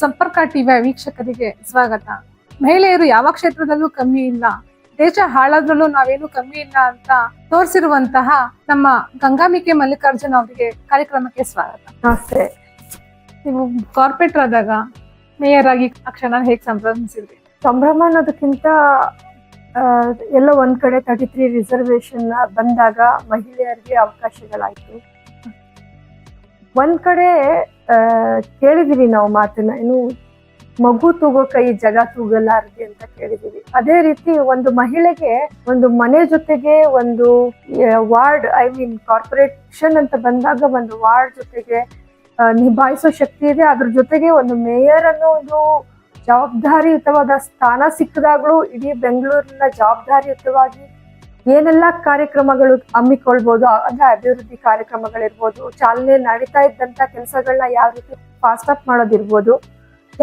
ಸಂಪರ್ಕ ಟಿವಿಯ ವೀಕ್ಷಕರಿಗೆ ಸ್ವಾಗತ. ಮಹಿಳೆಯರು ಯಾವ ಕ್ಷೇತ್ರದಲ್ಲೂ ಕಮ್ಮಿ ಇಲ್ಲ. ದೇಶ ಹಾಳಾದ್ರಲ್ಲೂ ನಾವೇನು ಕಮ್ಮಿ ಇಲ್ಲ ಅಂತ ತೋರಿಸಿರುವಂತಹ ನಮ್ಮ ಗಂಗಾಂಬಿಕೆ ಮಲ್ಲಿಕಾರ್ಜುನ್ ಅವರಿಗೆ ಕಾರ್ಯಕ್ರಮಕ್ಕೆ ಸ್ವಾಗತ. ನಮಸ್ತೆ. ನೀವು ಕಾರ್ಪೊರೇಟರ್ ಆದಾಗ ಮೇಯರ್ ಆಗಿ ಆ ಕ್ಷಣ ಹೇಗೆ ಸಂಭ್ರಮಿಸಿದ್ರಿ? ಸಂಭ್ರಮ ಅನ್ನೋದಕ್ಕಿಂತ ಎಲ್ಲ ಒಂದ್ ಕಡೆ ತರ್ಟಿ ತ್ರೀ ರಿಸರ್ವೇಶನ್ ಬಂದಾಗ ಮಹಿಳೆಯರಿಗೆ ಅವಕಾಶಗಳಾಯ್ತು. ಒಂದ್ ಕಡೆ ಕೇಳಿದೀವಿ ನಾವು ಮಾತನ್ನ. ಏನು ಮಗು ತೂಗೋ ಕೈ, ಜಗ ತೂಗಲಾರದೆ ಅಂತ ಕೇಳಿದೀವಿ. ಅದೇ ರೀತಿ ಒಂದು ಮಹಿಳೆಗೆ ಒಂದು ಮನೆ ಜೊತೆಗೆ ಒಂದು ವಾರ್ಡ್, ಐ ಮೀನ್ ಕಾರ್ಪೊರೇಷನ್ ಅಂತ ಬಂದಾಗ ಒಂದು ವಾರ್ಡ್ ಜೊತೆಗೆ ನಿಭಾಯಿಸೋ ಶಕ್ತಿ ಇದೆ. ಅದ್ರ ಜೊತೆಗೆ ಒಂದು ಮೇಯರ್ ಅನ್ನೋ ಒಂದು ಜವಾಬ್ದಾರಿಯುತವಾದ ಸ್ಥಾನ ಸಿಕ್ಕಿದಾಗಲೂ ಇಡೀ ಬೆಂಗಳೂರಿನ ಜವಾಬ್ದಾರಿಯುತವಾಗಿ ಏನೆಲ್ಲ ಕಾರ್ಯಕ್ರಮಗಳು ಹಮ್ಮಿಕೊಳ್ಬೋದು, ಅಂದ್ರೆ ಅಭಿವೃದ್ಧಿ ಕಾರ್ಯಕ್ರಮಗಳಿರ್ಬೋದು, ಚಾಲನೆ ನಡೀತಾ ಇದ್ದಂತ ಕೆಲಸಗಳನ್ನ ಯಾವ ರೀತಿ ಫಾಸ್ಟ್ ಅಪ್ ಮಾಡೋದಿರ್ಬೋದು,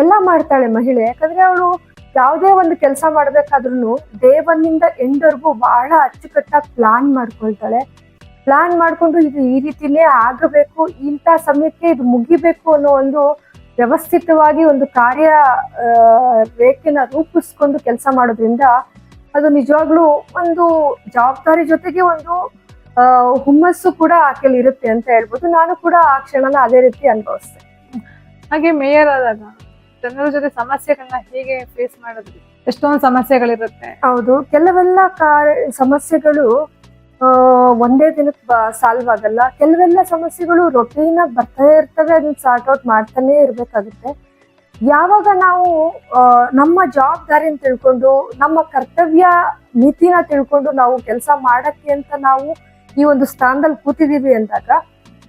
ಎಲ್ಲ ಮಾಡ್ತಾಳೆ ಮಹಿಳೆ. ಯಾಕಂದ್ರೆ ಅವಳು ಯಾವುದೇ ಒಂದು ಕೆಲಸ ಮಾಡ್ಬೇಕಾದ್ರೂ ದೇವನಿಂದ ಎಂಡ್ವರೆಗೂ ಬಹಳ ಅಚ್ಚುಕಟ್ಟಾಗಿ ಪ್ಲಾನ್ ಮಾಡ್ಕೊಳ್ತಾಳೆ. ಪ್ಲಾನ್ ಮಾಡ್ಕೊಂಡು ಇದು ಈ ರೀತಿನೇ ಆಗಬೇಕು, ಇಂಥ ಸಮಯಕ್ಕೆ ಇದು ಮುಗಿಬೇಕು ಅನ್ನೋ ಒಂದು ವ್ಯವಸ್ಥಿತವಾಗಿ ಒಂದು ಕಾರ್ಯ ರೇಖೆನ ರೂಪಿಸ್ಕೊಂಡು ಕೆಲಸ ಮಾಡೋದ್ರಿಂದ ಅದು ನಿಜವಾಗ್ಲೂ ಒಂದು ಜವಾಬ್ದಾರಿ ಜೊತೆಗೆ ಒಂದು ಹುಮ್ಮಸ್ಸು ಕೂಡ ಆಕೆಯಲ್ಲಿ ಇರುತ್ತೆ ಅಂತ ಹೇಳ್ಬೋದು. ನಾನು ಕೂಡ ಆ ಕ್ಷಣನ ಅದೇ ರೀತಿ ಅನುಭವಿಸ್ತೇನೆ ಹಾಗೆ ಮೇಯರ್ ಆದಾಗ ಜನರ ಜೊತೆ ಸಮಸ್ಯೆಗಳನ್ನ ಹೇಗೆ ಫೇಸ್ ಮಾಡಿದ್ರಿ? ಎಷ್ಟೊಂದು ಸಮಸ್ಯೆಗಳಿರುತ್ತೆ. ಹೌದು ಕೆಲವೆಲ್ಲ ಸಮಸ್ಯೆಗಳು ಒಂದೇ ದಿನಕ್ಕೆ ಸಾಲ್ವ್ ಆಗಲ್ಲ. ಕೆಲವೆಲ್ಲ ಸಮಸ್ಯೆಗಳು ರೊಟೀನ್ ಆಗಿ ಬರ್ತಾನೆ ಇರ್ತವೆ ಅದನ್ನ ಸಾರ್ಟ್ ಔಟ್ ಮಾಡ್ತಾನೆ ಇರ್ಬೇಕಾಗುತ್ತೆ. ಯಾವಾಗ ನಾವು ನಮ್ಮ ಜವಾಬ್ದಾರಿನ ತಿಳ್ಕೊಂಡು, ನಮ್ಮ ಕರ್ತವ್ಯ ನೀತಿನ ತಿಳ್ಕೊಂಡು ನಾವು ಕೆಲಸ ಮಾಡಕ್ಕೆ ಅಂತ ನಾವು ಈ ಒಂದು ಸ್ಥಾನದಲ್ಲಿ ಕೂತಿದ್ದೀವಿ ಅಂದಾಗ,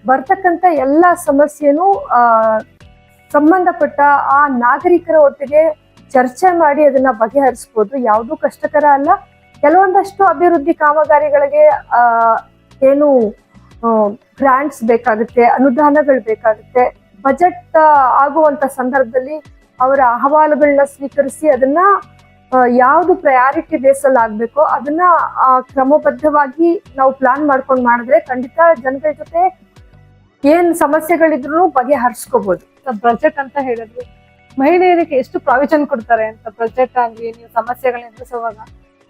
ಬರ್ತಕ್ಕಂಥ ಎಲ್ಲ ಸಮಸ್ಯೆನೂ ಸಂಬಂಧಪಟ್ಟ ಆ ನಾಗರಿಕರ ಒಟ್ಟಿಗೆ ಚರ್ಚೆ ಮಾಡಿ ಅದನ್ನ ಬಗೆಹರಿಸ್ಬೋದು. ಯಾವುದೂ ಕಷ್ಟಕರ ಅಲ್ಲ. ಕೆಲವೊಂದಷ್ಟು ಅಭಿವೃದ್ಧಿ ಕಾಮಗಾರಿಗಳಿಗೆ ಏನು ಗ್ರಾಂಟ್ಸ್ ಬೇಕಾಗುತ್ತೆ, ಅನುದಾನಗಳು ಬೇಕಾಗುತ್ತೆ. ಬಜೆಟ್ ಆಗುವಂತ ಸಂದರ್ಭದಲ್ಲಿ ಅವರ ಅಹವಾಲುಗಳನ್ನ ಸ್ವೀಕರಿಸಿ ಅದನ್ನ ಯಾವ್ದು ಪ್ರಯಾರಿಟಿ ಬೇಸಲ್ಲಿ ಆಗ್ಬೇಕೋ ಅದನ್ನ ಆ, ಕ್ರಮಬದ್ಧವಾಗಿ ನಾವು ಪ್ಲಾನ್ ಮಾಡ್ಕೊಂಡು ಮಾಡಿದ್ರೆ ಖಂಡಿತ ಜನಗಳ ಜೊತೆ ಏನ್ ಸಮಸ್ಯೆಗಳಿದ್ರು ಬಗೆಹರಿಸ್ಕೋಬಹುದು ಬಜೆಟ್ ಅಂತ ಹೇಳಿದ್ರು ಮಹಿಳೆಯರಿಗೆ ಎಷ್ಟು ಪ್ರಾವಿಷನ್ ಕೊಡ್ತಾರೆ ಅಂತ ಬಜೆಟ್ ಆಗ್ಲಿ ನೀವು ಸಮಸ್ಯೆಗಳನ್ನ ಎದುರಿಸುವಾಗ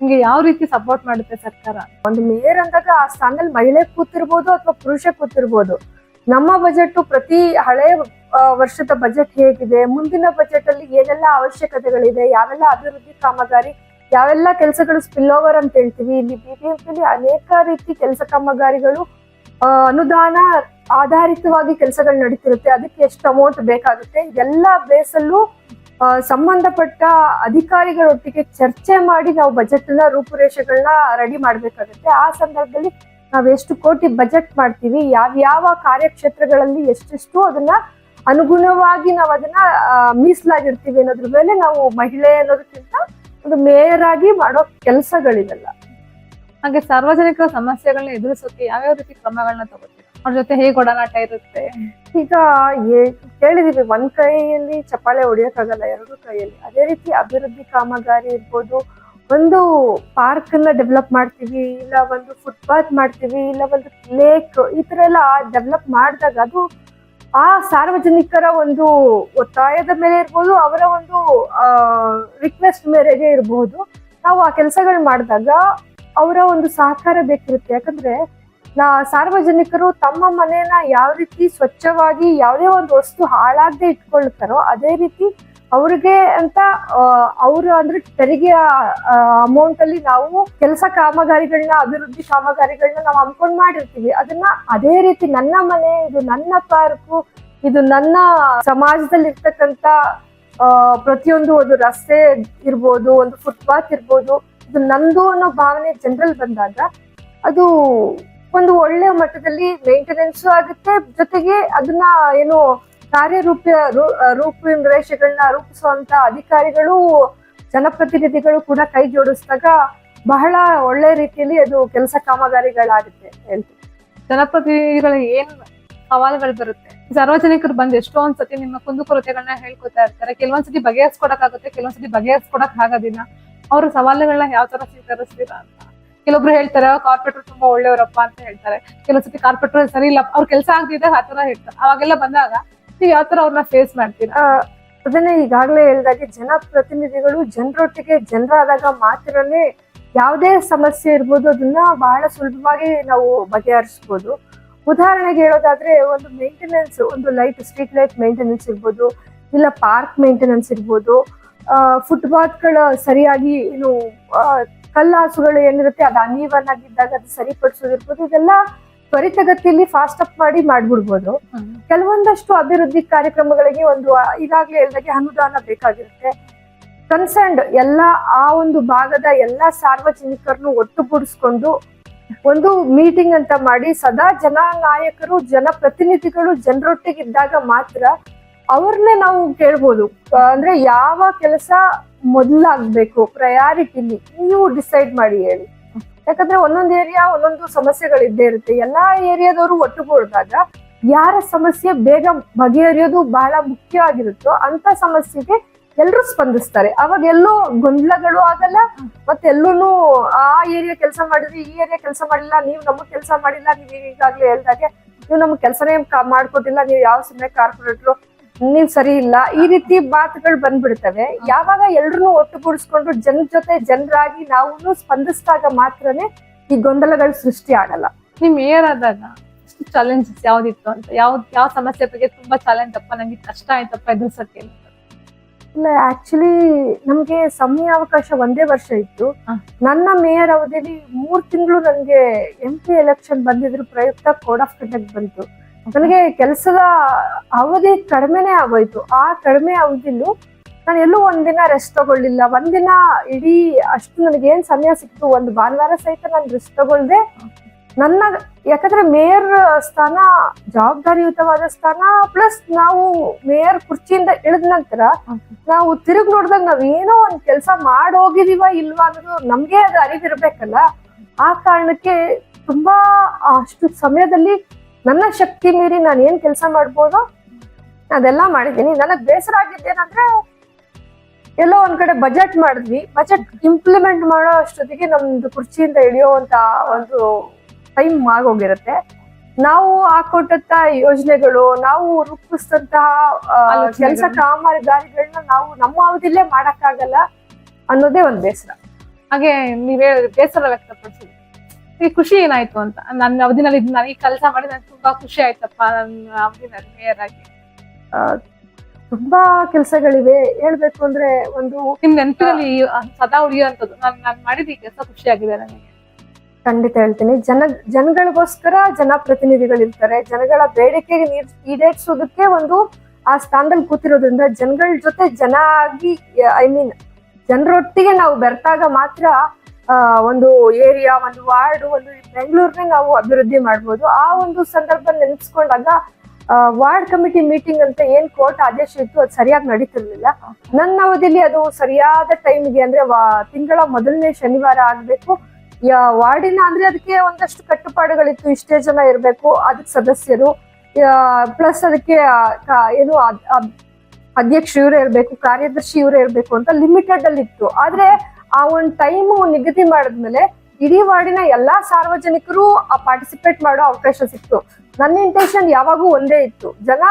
ನಿಮ್ಗೆ ಯಾವ ರೀತಿ ಸಪೋರ್ಟ್ ಮಾಡುತ್ತೆ ಸರ್ಕಾರ? ಒಂದು ಮೇಯರ್ ಅಂದಾಗ ಆ ಸ್ಥಾನದಲ್ಲಿ ಮಹಿಳೆ ಕೂತಿರ್ಬೋದು ಅಥವಾ ಪುರುಷ ಕೂತಿರ್ಬೋದು. ನಮ್ಮ ಬಜೆಟ್ ಪ್ರತಿ ಹಳೆ ವರ್ಷದ ಬಜೆಟ್ ಹೇಗಿದೆ, ಮುಂದಿನ ಬಜೆಟ್ ಅಲ್ಲಿ ಏನೆಲ್ಲ ಅವಶ್ಯಕತೆಗಳಿದೆ, ಯಾವೆಲ್ಲ ಅಭಿವೃದ್ಧಿ ಕಾಮಗಾರಿ, ಯಾವೆಲ್ಲ ಕೆಲಸಗಳು ಸ್ಪಿಲ್ ಓವರ್ ಅಂತ ಹೇಳ್ತೀವಿ, ಇಲ್ಲಿ ಬಿಬಿಎಂಪಿಲಿ ಅನೇಕ ರೀತಿ ಕೆಲಸ ಕಾಮಗಾರಿಗಳು ಅನುದಾನ ಆಧಾರಿತವಾಗಿ ಕೆಲಸಗಳು ನಡೀತಿರುತ್ತೆ. ಅದಕ್ಕೆ ಎಷ್ಟು ಅಮೌಂಟ್ ಬೇಕಾಗುತ್ತೆ ಎಲ್ಲ ಬೇಸಲ್ಲೂ ಸಂಬಂಧಪಟ್ಟ ಅಧಿಕಾರಿಗಳೊಟ್ಟಿಗೆ ಚರ್ಚೆ ಮಾಡಿ ನಾವು ಬಜೆಟ್ ರೂಪುರೇಷೆಗಳನ್ನ ರೆಡಿ ಮಾಡ್ಬೇಕಾಗುತ್ತೆ. ಆ ಸಂದರ್ಭದಲ್ಲಿ ನಾವ್ ಎಷ್ಟು ಕೋಟಿ ಬಜೆಟ್ ಮಾಡ್ತೀವಿ ಯಾವ ಯಾವ ಕಾರ್ಯಕ್ಷೇತ್ರಗಳಲ್ಲಿ ಎಷ್ಟೆಷ್ಟು ಅದನ್ನ ಅನುಗುಣವಾಗಿ ನಾವು ಅದನ್ನ ಮೀಸಲಾಗಿರ್ತೀವಿ ಅನ್ನೋದ್ರ ಮೇಲೆ ನಾವು ಮಹಿಳೆ ಅನ್ನೋದಕ್ಕಿಂತ ಒಂದು ಮೇಯರ್ ಆಗಿ ಮಾಡೋ ಕೆಲಸಗಳಿವೆಲ್ಲ. ಹಾಗೆ ಸಾರ್ವಜನಿಕರ ಸಮಸ್ಯೆಗಳನ್ನ ಎದುರಿಸೋಕೆ ಯಾವ್ಯಾವ ರೀತಿ ಕ್ರಮಗಳನ್ನ ತಗೋತೀವಿ ಅವ್ರ ಜೊತೆ ಹೇಗೆ ಒಡನಾಟ ಇರುತ್ತೆ? ಈಗ ಕೇಳಿದೀವಿ ಒಂದ್ ಕೈಯಲ್ಲಿ ಚಪ್ಪಾಳೆ ಹೊಡಿಯೋಕ್ಕಾಗಲ್ಲ ಎರಡು ಕೈಯಲ್ಲಿ. ಅದೇ ರೀತಿ ಅಭಿವೃದ್ಧಿ ಕಾಮಗಾರಿ ಇರ್ಬೋದು ಒಂದು ಪಾರ್ಕ್ ಅನ್ನ ಡೆವಲಪ್ ಮಾಡ್ತೀವಿ, ಇಲ್ಲ ಒಂದು ಫುಟ್ಪಾತ್ ಮಾಡ್ತೀವಿ, ಇಲ್ಲ ಒಂದು ಲೇಕ್ ಈ ತರ ಎಲ್ಲ ಡೆವಲಪ್ ಮಾಡಿದಾಗ ಅದು ಆ ಸಾರ್ವಜನಿಕರ ಒಂದು ಒತ್ತಾಯದ ಮೇಲೆ ಇರ್ಬೋದು, ಅವರ ಒಂದು ರಿಕ್ವೆಸ್ಟ್ ಮೇರೆಗೆ ಇರಬಹುದು ನಾವು ಆ ಕೆಲಸಗಳು ಮಾಡಿದಾಗ ಅವರ ಒಂದು ಸಹಕಾರ ಬೇಕಿರುತ್ತೆ. ಯಾಕಂದ್ರೆ ನಾ, ಸಾರ್ವಜನಿಕರು ತಮ್ಮ ಮನೇನ ಯಾವ ರೀತಿ ಸ್ವಚ್ಛವಾಗಿ ಯಾವುದೇ ಒಂದು ವಸ್ತು ಹಾಳಾಗದೆ ಇಟ್ಕೊಳ್ತಾರೋ, ಅದೇ ರೀತಿ ಅವ್ರಿಗೆ ಅಂತ ಅವರು ಅಂದ್ರೆ ತೆರಿಗೆ ಅಮೌಂಟ್ ಅಲ್ಲಿ ನಾವು ಕೆಲಸ ಕಾಮಗಾರಿಗಳನ್ನ, ಅಭಿವೃದ್ಧಿ ಕಾಮಗಾರಿಗಳನ್ನ ನಾವು ಅನ್ಕೊಂಡ್ ಮಾಡಿರ್ತೀವಿ. ಅದನ್ನ ಅದೇ ರೀತಿ ನನ್ನ ಮನೆ, ಇದು ನನ್ನ ಪಾರ್ಕು, ಇದು ನನ್ನ ಸಮಾಜದಲ್ಲಿ ಇರ್ತಕ್ಕಂತ ಪ್ರತಿಯೊಂದು ಒಂದು ರಸ್ತೆ ಇರ್ಬೋದು, ಒಂದು ಫುಟ್ಪಾತ್ ಇರ್ಬೋದು, ಇದು ನಂದು ಅನ್ನೋ ಭಾವನೆ ಜನರಲ್ ಬಂದಾಗ ಅದು ಒಂದು ಒಳ್ಳೆ ಮಟ್ಟದಲ್ಲಿ ಮೇಂಟೆನೆನ್ಸ್ ಆಗುತ್ತೆ. ಜೊತೆಗೆ ಅದನ್ನ ಏನು ಕಾರ್ಯರೂಪ ರೂಪುರೇಷೆಗಳನ್ನ ರೂಪಿಸುವಂತ ಅಧಿಕಾರಿಗಳು, ಜನಪ್ರತಿನಿಧಿಗಳು ಕೂಡ ಕೈ ಜೋಡಿಸಿದಾಗ ಬಹಳ ಒಳ್ಳೆ ರೀತಿಯಲ್ಲಿ ಅದು ಕೆಲಸ ಕಾಮಗಾರಿಗಳಾಗುತ್ತೆ ಹೇಳ್ತೀವಿ ಜನಪ್ರತಿನಿಧಿಗಳು ಏನ್ ಸವಾಲುಗಳು ಬರುತ್ತೆ? ಸಾರ್ವಜನಿಕರು ಬಂದು ಎಷ್ಟೊಂದ್ ಸತಿ ನಿಮ್ಮ ಕುಂದುಕೊರತೆಗಳನ್ನ ಹೇಳ್ಕೊತಾ ಇರ್ತಾರೆ, ಕೆಲವೊಂದ್ಸತಿ ಬಗೆಹರಿಸ್ಕೊಡಕ್ಕಾಗುತ್ತೆ, ಕೆಲವೊಂದ್ಸತಿ ಬಗೆಹರಿಸ್ಕೊಡಕ್ ಆಗೋದಿಲ್ಲ ಅವ್ರ ಸವಾಲುಗಳನ್ನ ಯಾವ ತರ ಸ್ವೀಕರಿಸ್ತೀರಾ ಅಂತ. ಕೆಲವೊಬ್ರು ಹೇಳ್ತಾರೆ, ಕಾರ್ಪೊರೇಟರ್ ತುಂಬಾ ಒಳ್ಳೆಯವರಪ್ಪ ಅಂತ ಹೇಳ್ತಾರೆ. ಕೆಲವೊಂದ್ಸತಿ ಕಾರ್ಪೊರೇಟರ್ ಸರಿ ಇಲ್ಲ, ಅವ್ರ ಕೆಲಸ ಆಗದಿದ್ದಾಗ ಆ ತರ ಹೇಳ್ತಾರೆ. ಅವಾಗೆಲ್ಲ ಬಂದಾಗ ನೀವು ಯಾವ ತರ ಅವ್ರನ್ನ ಫೇಸ್ ಮಾಡ್ತೀರಾ? ಅದನ್ನೇ ಈಗಾಗಲೇ ಹೇಳಿದಾಗೆ ಜನಪ್ರತಿನಿಧಿಗಳು ಜನರೊಟ್ಟಿಗೆ ಜನರಾದಾಗ ಮಾತ್ರನೇ ಯಾವುದೇ ಸಮಸ್ಯೆ ಇರ್ಬೋದು, ಅದನ್ನ ಬಹಳ ಸುಲಭವಾಗಿ ನಾವು ಬಗೆಹರಿಸ್ಬೋದು. ಉದಾಹರಣೆಗೆ ಹೇಳೋದಾದ್ರೆ ಒಂದು ಮೇಂಟೆನೆನ್ಸ್ ಒಂದು ಲೈಟ್ ಸ್ಟ್ರೀಟ್ ಲೈಟ್ ಮೇಂಟೆನೆನ್ಸ್ ಇರ್ಬೋದು, ಇಲ್ಲ ಪಾರ್ಕ್ ಮೇಂಟೆನೆನ್ಸ್ ಇರ್ಬೋದು ಫುಟ್ಪಾತ್ಗಳ ಸರಿಯಾಗಿ ಏನು ಕಲ್ಲಾಸುಗಳು ಏನಿರುತ್ತೆ, ಅದು ಅನೀವನ್ ಆಗಿದ್ದಾಗ ಅದು ಸರಿಪಡಿಸೋದಿರ್ಬೋದು, ಇದೆಲ್ಲ ತ್ವರಿತಗತಿಯಲ್ಲಿ ಫಾಸ್ಟ್ ಅಪ್ ಮಾಡಿ ಮಾಡ್ಬಿಡ್ಬೋದು. ಕೆಲವೊಂದಷ್ಟು ಅಭಿವೃದ್ಧಿ ಕಾರ್ಯಕ್ರಮಗಳಿಗೆ ಒಂದು ಈಗಾಗಲೇ ಹೇಳಿದಾಗೆ ಅನುದಾನ ಬೇಕಾಗಿರುತ್ತೆ. ಕನ್ಸರ್ನ್ಡ್ ಎಲ್ಲ ಆ ಒಂದು ಭಾಗದ ಎಲ್ಲ ಸಾರ್ವಜನಿಕರನ್ನು ಒಟ್ಟುಗೂಡಿಸ್ಕೊಂಡು ಒಂದು ಮೀಟಿಂಗ್ ಅಂತ ಮಾಡಿ ಸದಾ ಜನ ನಾಯಕರು ಜನಪ್ರತಿನಿಧಿಗಳು ಜನರೊಟ್ಟಿಗಿದ್ದಾಗ ಮಾತ್ರ ಅವ್ರನ್ನೇ ನಾವು ಕೇಳ್ಬೋದು. ಅಂದ್ರೆ ಯಾವ ಕೆಲಸ ಮೊದಲಾಗ್ಬೇಕು ಪ್ರಯಾರಿಟಿಲಿ ನೀವು ಡಿಸೈಡ್ ಮಾಡಿ ಹೇಳಿ. ಯಾಕಂದ್ರೆ ಒಂದೊಂದು ಏರಿಯಾ ಒಂದೊಂದು ಸಮಸ್ಯೆಗಳು ಇದ್ದೇ ಇರುತ್ತೆ. ಎಲ್ಲಾ ಏರಿಯಾದವರು ಒಟ್ಟುಗೂಡಿದಾಗ ಯಾರ ಸಮಸ್ಯೆ ಬೇಗ ಬಗೆಹರಿಯೋದು ಬಹಳ ಮುಖ್ಯವಾಗಿರುತ್ತೋ ಅಂತ ಸಮಸ್ಯೆಗೆ ಎಲ್ಲರೂ ಸ್ಪಂದಿಸ್ತಾರೆ. ಅವಾಗ ಎಲ್ಲೂ ಗೊಂದಲಗಳು ಆಗಲ್ಲ, ಮತ್ತೆ ಎಲ್ಲೂನು, ಆ ಏರಿಯಾ ಕೆಲಸ ಮಾಡಿದ್ರಿ, ಈ ಏರಿಯಾ ಕೆಲಸ ಮಾಡಿಲ್ಲ, ನೀವು ನಮಗ್ ಕೆಲಸ ಮಾಡಿಲ್ಲ, ನೀವು ಈಗಾಗ್ಲೇ ಹೇಳ್ದಾಗೆ, ನೀವು ನಮ್ಗೆ ಕೆಲಸನೇ ಮಾಡ್ಕೊಟ್ಟಿಲ್ಲ, ನೀವು ಯಾವ ಸುಮ್ಮನೆ ಕಾರ್ಪೊರೇಟ್ರು ನೀವ್ ಸರಿ ಇಲ್ಲ. ಈ ರೀತಿ ಮಾತುಗಳು ಬಂದ್ಬಿಡ್ತವೆ. ಯಾವಾಗ ಎಲ್ರನ್ನೂ ಒಟ್ಟುಗೂಡಿಸ್ಕೊಂಡು ಜನ ಜೊತೆ ಜನರಾಗಿ ನಾವು ಸ್ಪಂದಿಸಿದಾಗ ಮಾತ್ರನೇ ಈ ಗೊಂದಲಗಳು ಸೃಷ್ಟಿ ಆಗಲ್ಲ. ನಿಮ್ ಮೇಯರ್ ಆದಾಗ ಚಾಲೆಂಜಸ್ ಯಾವ್ದಿತ್ತು ಅಂತ? ಯಾವ ಯಾವ ಸಮಸ್ಯೆ ಬಗ್ಗೆ ತುಂಬಾ ಚಾಲೆಂಜ್ ಅಪ್ಪ ನಂಗೆ ಕಷ್ಟ ಆಯ್ತಪ್ಪ ಎದುರ್ಸಕ್ಕೆ. ಇಲ್ಲ ಆಕ್ಚುಲಿ ನಮ್ಗೆ ಸಮಯಾವಕಾಶ ಒಂದೇ ವರ್ಷ ಇತ್ತು. ನನ್ನ ಮೇಯರ್ ಅವಧಿಯಲ್ಲಿ ಮೂರ್ ತಿಂಗಳು ನನ್ಗೆ ಎಂ ಪಿ ಎಲೆಕ್ಷನ್ ಬಂದಿದ್ರು ಪ್ರಯುಕ್ತ ಕೋಡ್ ಆಫ್ ಕಂಡಕ್ಟ್ ಬಂತು. ನನಗೆ ಕೆಲಸದ ಅವಧಿ ಕಡಿಮೆನೇ ಆಗೋಯ್ತು. ಆ ಕಡಿಮೆ ಅವಧಿಲೂ ನಾನು ಎಲ್ಲೂ ಒಂದಿನ ರೆಸ್ಟ್ ತಗೊಳ್ಳಿಲ್ಲ. ಒಂದಿನ ಇಡೀ ಅಷ್ಟು ನನಗೆ ಏನ್ ಸಮಯ ಸಿಕ್ತು, ಒಂದು ಭಾನುವಾರ ಸಹಿತ ನಾನು ರೆಸ್ಟ್ ತಗೊಳ್ದೆ. ನನ್ನ, ಯಾಕಂದ್ರೆ ಮೇಯರ್ ಸ್ಥಾನ ಜವಾಬ್ದಾರಿಯುತವಾದ ಸ್ಥಾನ ಪ್ಲಸ್ ನಾವು ಮೇಯರ್ ಕುರ್ಚಿಯಿಂದ ಇಳಿದ ನಂತರ ನಾವು ತಿರುಗಿ ನೋಡಿದಾಗ ನಾವ್ ಏನೋ ಒಂದ್ ಕೆಲಸ ಮಾಡೋಗಿದೀವ ಇಲ್ವಾ ಅನ್ನೋದು ನಮ್ಗೆ ಅದು ಅರಿವಿರ್ಬೇಕಲ್ಲ. ಆ ಕಾರಣಕ್ಕೆ ತುಂಬಾ ಅಷ್ಟು ಸಮಯದಲ್ಲಿ ನನ್ನ ಶಕ್ತಿ ಮೀರಿ ನಾನು ಏನ್ ಕೆಲಸ ಮಾಡ್ಬೋದು? ಅದೆಲ್ಲ ಮಾಡಿದ್ದೀನಿ. ನನಗೆ ಬೇಸರ ಆಗಿದ್ದೇನಂದ್ರೆ ಎಲ್ಲೋ ಒಂದ್ ಕಡೆ ಬಜೆಟ್ ಮಾಡಿದ್ವಿ. ಬಜೆಟ್ ಇಂಪ್ಲಿಮೆಂಟ್ ಮಾಡೋ ಅಷ್ಟೊತ್ತಿಗೆ ನಮ್ದು ಕುರ್ಚಿಯಿಂದ ಇಳಿಯುವಂತ ಒಂದು ಟೈಮ್ ಆಗೋಗಿರುತ್ತೆ. ನಾವು ಹಾಕೊಟ್ಟಂತ ಯೋಜನೆಗಳು ನಾವು ರೂಪಿಸಿದಂತಹ. ಕೆಲಸ ಕಾಮಗಾರಿಗಳನ್ನ ನಾವು ನಮ್ಮ ಅವಧಿಲೇ ಮಾಡಕ್ಕಾಗಲ್ಲ ಅನ್ನೋದೇ ಒಂದ್ ಬೇಸರ. ಹಾಗೆ ನೀವೇ ಬೇಸರ ವ್ಯಕ್ತಪಡಿಸಿದ್ರಿ. ಈ ಖುಷಿ ಏನಾಯ್ತು ಅಂತ. ನನ್ನ ಅವಧಿನಲ್ಲಿ ಇದ್ ನನಗೆ ಕೆಲಸ ಮಾಡಿ ನಂಗೆ ತುಂಬಾ ಖುಷಿ ಆಯ್ತಪ್ಪ ನನ್ನ ಅವಧಿನಲ್ಲಿ ಮೇಯರ್ ಆಗಿ. ತುಂಬಾ ಕೆಲಸಗಳಿವೆ. ಹೇಳ್ಬೇಕು ಅಂದ್ರೆ ಒಂದು ನಿಮ್ ನೆನಪಿನಲ್ಲಿ ಸದಾ ಉಳಿಯುವಂತದ್ದು ನಾನ್ ನಾನ್ ಮಾಡಿದ ಈ ಕೆಲಸ ಖುಷಿ ಆಗಿದೆ ನನಗೆ. ಖಂಡಿತ ಹೇಳ್ತೀನಿ. ಜನ ಜನಗಳಿಗೋಸ್ಕರ ಜನಪ್ರತಿನಿಧಿಗಳಿರ್ತಾರೆ. ಜನಗಳ ಬೇಡಿಕೆಗೆ ನೀರ್ ಈಡೇರಿಸೋದಕ್ಕೆ ಒಂದು ಆ ಸ್ಥಾನದಲ್ಲಿ ಕೂತಿರೋದ್ರಿಂದ ಜನಗಳ ಜೊತೆ ಜನ ಆಗಿ ಐ ಮೀನ್ ಜನರೊಟ್ಟಿಗೆ ನಾವು ಬೆರ್ತಾಗ ಮಾತ್ರ ಒಂದು ಏರಿಯಾ ಒಂದು ವಾರ್ಡ್, ಒಂದು ಬೆಂಗಳೂರಿನ ನಾವು ಅಭಿವೃದ್ಧಿ ಮಾಡ್ಬೋದು. ಆ ಒಂದು ಸಂದರ್ಭ ನೆನೆಸ್ಕೊಂಡಾಗ ವಾರ್ಡ್ ಕಮಿಟಿ ಮೀಟಿಂಗ್ ಅಂತ ಏನ್ ಕೋರ್ಟ್ ಆದೇಶ ಇತ್ತು ಅದು ಸರಿಯಾಗಿ ನಡೀತಿರ್ಲಿಲ್ಲ. ನನ್ನ ಅವಧಿಯಲ್ಲಿ ಅದು ಸರಿಯಾದ ಟೈಮ್ಗೆ ಅಂದ್ರೆ ತಿಂಗಳ ಮೊದಲನೇ ಶನಿವಾರ ಆಗ್ಬೇಕು. ವಾರ್ಡಿನ ಅಂದ್ರೆ ಅದಕ್ಕೆ ಒಂದಷ್ಟು ಕಟ್ಟುಪಾಡುಗಳಿತ್ತು, ಇಷ್ಟೇ ಜನ ಇರಬೇಕು, ಅದಕ್ಕೆ ಸದಸ್ಯರು. ಪ್ಲಸ್ ಅದಕ್ಕೆ ಏನು ಅಧ್ಯಕ್ಷ ಇವರೇ ಇರಬೇಕು, ಕಾರ್ಯದರ್ಶಿ ಇವರೇ ಇರಬೇಕು ಅಂತ ಲಿಮಿಟೆಡ್ ಅಲ್ಲಿ ಇತ್ತು ಆದ್ರೆ ಆ ಒಂದು ಟೈಮು ನಿಗದಿ ಮಾಡಿದ್ಮೇಲೆ ಇಡೀ ವಾರ್ಡಿನ ಎಲ್ಲಾ ಸಾರ್ವಜನಿಕರು ಆ ಪಾರ್ಟಿಸಿಪೇಟ್ ಮಾಡೋ ಅವಕಾಶ ಸಿಕ್ತು. ನನ್ನ ಇಂಟೆನ್ಷನ್ ಯಾವಾಗೂ ಒಂದೇ ಇತ್ತು. ಜನ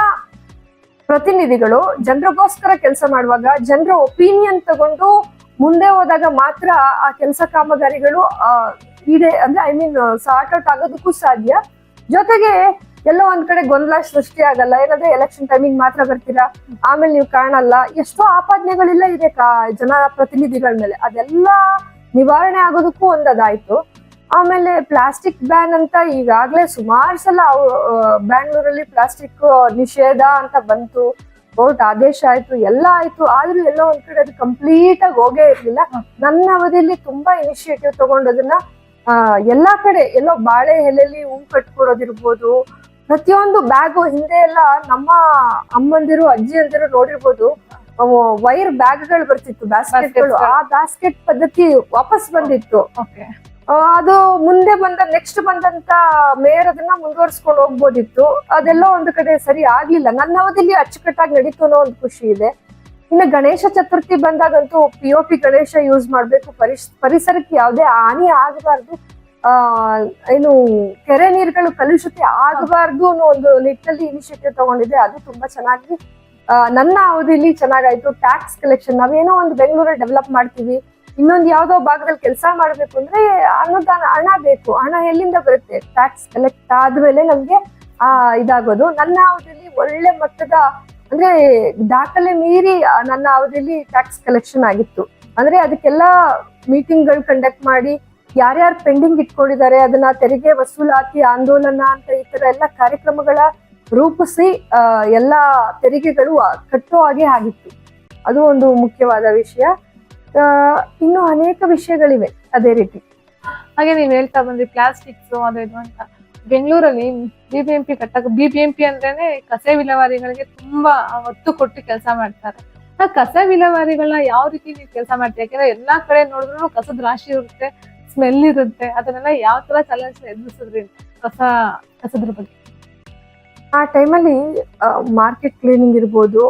ಪ್ರತಿನಿಧಿಗಳು ಜನರಿಗೋಸ್ಕರ ಕೆಲಸ ಮಾಡುವಾಗ ಜನರ ಒಪಿನಿಯನ್ ತಗೊಂಡು ಮುಂದೆ ಹೋದಾಗ ಮಾತ್ರ ಆ ಕೆಲಸ ಕಾಮಗಾರಿಗಳು ಇದೆ ಅಂದ್ರೆ ಐ ಮೀನ್ ಸಾರ್ಟ್ ಆಗೋದಕ್ಕೂ ಸಾಧ್ಯ. ಜೊತೆಗೆ ಎಲ್ಲೋ ಒಂದ್ ಕಡೆ ಗೊಂದಲ ಸೃಷ್ಟಿ ಆಗಲ್ಲ. ಏನಂದ್ರೆ ಎಲೆಕ್ಷನ್ ಟೈಮಿಂಗ್ ಮಾತ್ರ ಬರ್ತೀರಾ? ಆಮೇಲೆ ನೀವು ಕಾಣಲ್ಲ. ಎಷ್ಟೋ ಆಪಾದನೆಗಳೆಲ್ಲ ಇದೆ ಜನ ಪ್ರತಿನಿಧಿಗಳ ಮೇಲೆ. ಅದೆಲ್ಲ ನಿವಾರಣೆ ಆಗೋದಕ್ಕೂ ಒಂದದಾಯ್ತು. ಆಮೇಲೆ ಪ್ಲಾಸ್ಟಿಕ್ ಬ್ಯಾನ್ ಅಂತ ಈಗಾಗ್ಲೇ ಸುಮಾರು ಸಲ ಬ್ಯಾಂಗ್ಳೂರಲ್ಲಿ ಪ್ಲಾಸ್ಟಿಕ್ ನಿಷೇಧ ಅಂತ ಬಂತು. ಕೋರ್ಟ್ ಆದೇಶ ಆಯ್ತು, ಎಲ್ಲ ಆಯ್ತು. ಆದ್ರೂ ಎಲ್ಲೋ ಒಂದ್ ಕಡೆ ಅದು ಕಂಪ್ಲೀಟ್ ಆಗಿ ಹೋಗೇ ಇರ್ಲಿಲ್ಲ. ನನ್ನ ಅವಧಿಯಲ್ಲಿ ತುಂಬಾ ಇನಿಷಿಯೇಟಿವ್ ತಗೊಂಡದನ್ನ ಎಲ್ಲಾ ಕಡೆ ಎಲ್ಲೋ ಬಾಳೆ ಎಲೆಲಿ ಹೂ ಕಟ್ಕೊಡೋದಿರ್ಬೋದು ಪ್ರತಿಯೊಂದು ಬ್ಯಾಗು ಹಿಂದೆ ಎಲ್ಲ ನಮ್ಮ ಅಮ್ಮಂದಿರು ಅಜ್ಜಿ ಅಂದಿರು ನೋಡಿರ್ಬೋದು ವೈರ್ ಬ್ಯಾಗ್ಗಳು ಬರ್ತಿತ್ತು ಬ್ಯಾಸ್ಕೆಟ್ಗಳು. ಗಳು. ಆ ಬ್ಯಾಸ್ಕೆಟ್ ಪದ್ಧತಿ ವಾಪಸ್ ಬಂದಿತ್ತು. ಅದು ಮುಂದೆ ಬಂದ ನೆಕ್ಸ್ಟ್ ಬಂದಂತ ಮೇಯರ್ ಅದನ್ನ ಮುಂದುವರ್ಸ್ಕೊಂಡು ಹೋಗ್ಬೋದಿತ್ತು. ಅದೆಲ್ಲ ಒಂದು ಕಡೆ ಸರಿ ಆಗ್ಲಿಲ್ಲ. ನನ್ನ ಅವಧಿಲಿ ಅಚ್ಚುಕಟ್ಟಾಗಿ ನಡೀತು ಅನ್ನೋ ಒಂದು ಖುಷಿ ಇದೆ. ಇನ್ನು ಗಣೇಶ ಚತುರ್ಥಿ ಬಂದಾಗಂತೂ P O P Ganesha use ಮಾಡ್ಬೇಕು. ಪರಿಸ್ ಪರಿಸರಕ್ಕೆ ಯಾವುದೇ ಹಾನಿ ಆಗಬಾರ್ದು. ಏನು ಕೆರೆ ನೀರುಗಳು ಕಲುಷಿತ ಆಗಬಾರ್ದು ಅನ್ನೋ ಒಂದು ನಿಟ್ಟಿನಲ್ಲಿ ಇನಿಷಿಯೇಟಿವ್ ತಗೊಂಡಿದೆ ಅದು ತುಂಬಾ ಚೆನ್ನಾಗಿ ನನ್ನ ಅವಧಿಲಿ ಚೆನ್ನಾಗಾಯ್ತು. ಟ್ಯಾಕ್ಸ್ ಕಲೆಕ್ಷನ್ ನಾವೇನೋ ಒಂದು ಬೆಂಗಳೂರಲ್ಲಿ ಡೆವಲಪ್ ಮಾಡ್ತೀವಿ. ಇನ್ನೊಂದು ಯಾವ್ದೋ ಭಾಗದಲ್ಲಿ ಕೆಲಸ ಮಾಡ್ಬೇಕು ಅಂದ್ರೆ ಅನುದಾನ ಹಣ ಬೇಕು. ಹಣ ಎಲ್ಲಿಂದ ಬರುತ್ತೆ? ಟ್ಯಾಕ್ಸ್ ಕಲೆಕ್ಟ್ ಆದ್ಮೇಲೆ ನಮ್ಗೆ, ಆ, ಇದಾಗೋದು. ನನ್ನ ಅವಧಿಲಿ ಒಳ್ಳೆ ಮಟ್ಟದ, ಅಂದ್ರೆ ದಾಖಲೆ ಮೀರಿ ನನ್ನ ಅವಧಿಲಿ ಟ್ಯಾಕ್ಸ್ ಕಲೆಕ್ಷನ್ ಆಗಿತ್ತು. ಅಂದ್ರೆ ಅದಕ್ಕೆಲ್ಲ ಮೀಟಿಂಗ್ಗಳು ಕಂಡಕ್ಟ್ ಮಾಡಿ ಯಾರ್ಯಾರು ಪೆಂಡಿಂಗ್ ಇಟ್ಕೊಂಡಿದ್ದಾರೆ, ಅದನ್ನ ತೆರಿಗೆ ವಸೂಲಾತಿ ಆಂದೋಲನ ಅಂತ ಈ ತರ ಎಲ್ಲ ಕಾರ್ಯಕ್ರಮಗಳ ರೂಪಿಸಿ ಎಲ್ಲ ತೆರಿಗೆಗಳು ಕಟ್ಟೋ ಹಾಗೆ ಆಗಿತ್ತು. ಅದು ಒಂದು ಮುಖ್ಯವಾದ ವಿಷಯ. ಇನ್ನು ಅನೇಕ ವಿಷಯಗಳಿವೆ ಅದೇ ರೀತಿ. ಹಾಗೆ ನೀವ್ ಹೇಳ್ತಾ ಬಂದ್ರಿ ಪ್ಲಾಸ್ಟಿಕ್ಸ್ ಅದು ಇದು ಅಂತ. ಬೆಂಗಳೂರಲ್ಲಿ ಬಿಬಿಎಂಪಿ ಎಂ ಬಿಬಿಎಂಪಿ ಅಂದ್ರೇನೆ ಕಸ ವಿಲೇವಾರಿಗಳಿಗೆ ತುಂಬಾ ಒತ್ತು ಕೊಟ್ಟು ಕೆಲಸ ಮಾಡ್ತಾರೆ. ಕಸ ವಿಲೇವಾರಿಗಳನ್ನ ಯಾವ ರೀತಿ ನೀವು ಕೆಲಸ ಮಾಡ್ತೀವಿ ಯಾಕಂದ್ರೆ ಎಲ್ಲಾ ಕಡೆ ನೋಡಿದ್ರು ಕಸದ ರಾಶಿ ಇರುತ್ತೆ. ಸ್ಮೆಲ್ ಇರುತ್ತೆ. ಅದನ್ನೆಲ್ಲ ಯಾವ ತರ ಚಾಲೆಂಜ್ ಎದುರಿಸಿದ್ರಿ? ಕಸ ಕಸದ್ರ ಬಗ್ಗೆ. ಆ ಟೈಮಲ್ಲಿ ಮಾರ್ಕೆಟ್ ಕ್ಲೀನಿಂಗ್ ಇರ್ಬೋದು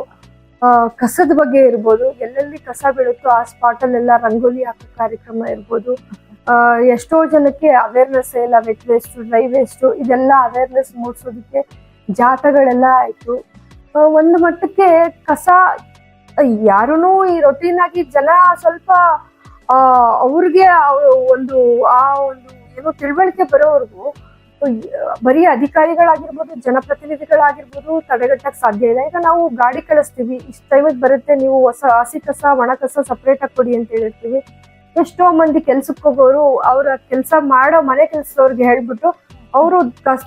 ಕಸದ ಬಗ್ಗೆ ಇರ್ಬೋದು, ಎಲ್ಲೆಲ್ಲಿ ಕಸ ಬೀಳುತ್ತೋ ಆ ಸ್ಪಾಟಲ್ಲೆಲ್ಲ ರಂಗೋಲಿ ಹಾಕೋ ಕಾರ್ಯಕ್ರಮ ಇರ್ಬೋದು. ಎಷ್ಟೋ ಜನಕ್ಕೆ ಅವೇರ್ನೆಸ್ ಇಲ್ಲ ವೆಟ್ ವೇಸ್ಟ್ ಡ್ರೈ ವೇಸ್ಟ್ ಇದೆಲ್ಲ ಅವೇರ್ನೆಸ್ ಮೂಡಿಸೋದಕ್ಕೆ ಜಾಥಗಳೆಲ್ಲ ಆಯಿತು. ಒಂದು ಮಟ್ಟಕ್ಕೆ ಕಸ ಯಾರೂ ಈ ರೊಟೀನ್ ಆಗಿ ಜನ ಸ್ವಲ್ಪ ಆ, ಅವ್ರಿಗೆ ಒಂದು ಆ ಒಂದು ಏನೋ ತಿಳುವಳಿಕೆ ಬರೋವರೆಗೂ ಬರೀ ಅಧಿಕಾರಿಗಳಾಗಿರ್ಬೋದು, ಜನಪ್ರತಿನಿಧಿಗಳಾಗಿರ್ಬೋದು ತಡೆಗಟ್ಟಕ್ ಸಾಧ್ಯ ಇಲ್ಲ. ಈಗ ನಾವು ಗಾಡಿ ಕಳಿಸ್ತೀವಿ, ಇಷ್ಟು ಟೈಮಿಗೆ ಬರುತ್ತೆ, ನೀವು ಹೊಸ ಹಸಿ ಕಸ, ಒಣ ಕಸ ಸಪ್ರೇಟ್ ಆಗಿ ಕೊಡಿ ಅಂತ ಹೇಳಿರ್ತೀವಿ. ಎಷ್ಟೋ ಮಂದಿ ಕೆಲ್ಸಕ್ಕೆ ಹೋಗೋರು, ಅವ್ರ ಕೆಲಸ ಮಾಡೋ ಮನೆ ಕೆಲ್ಸದವ್ರಿಗೆ ಹೇಳ್ಬಿಟ್ಟು, ಅವರು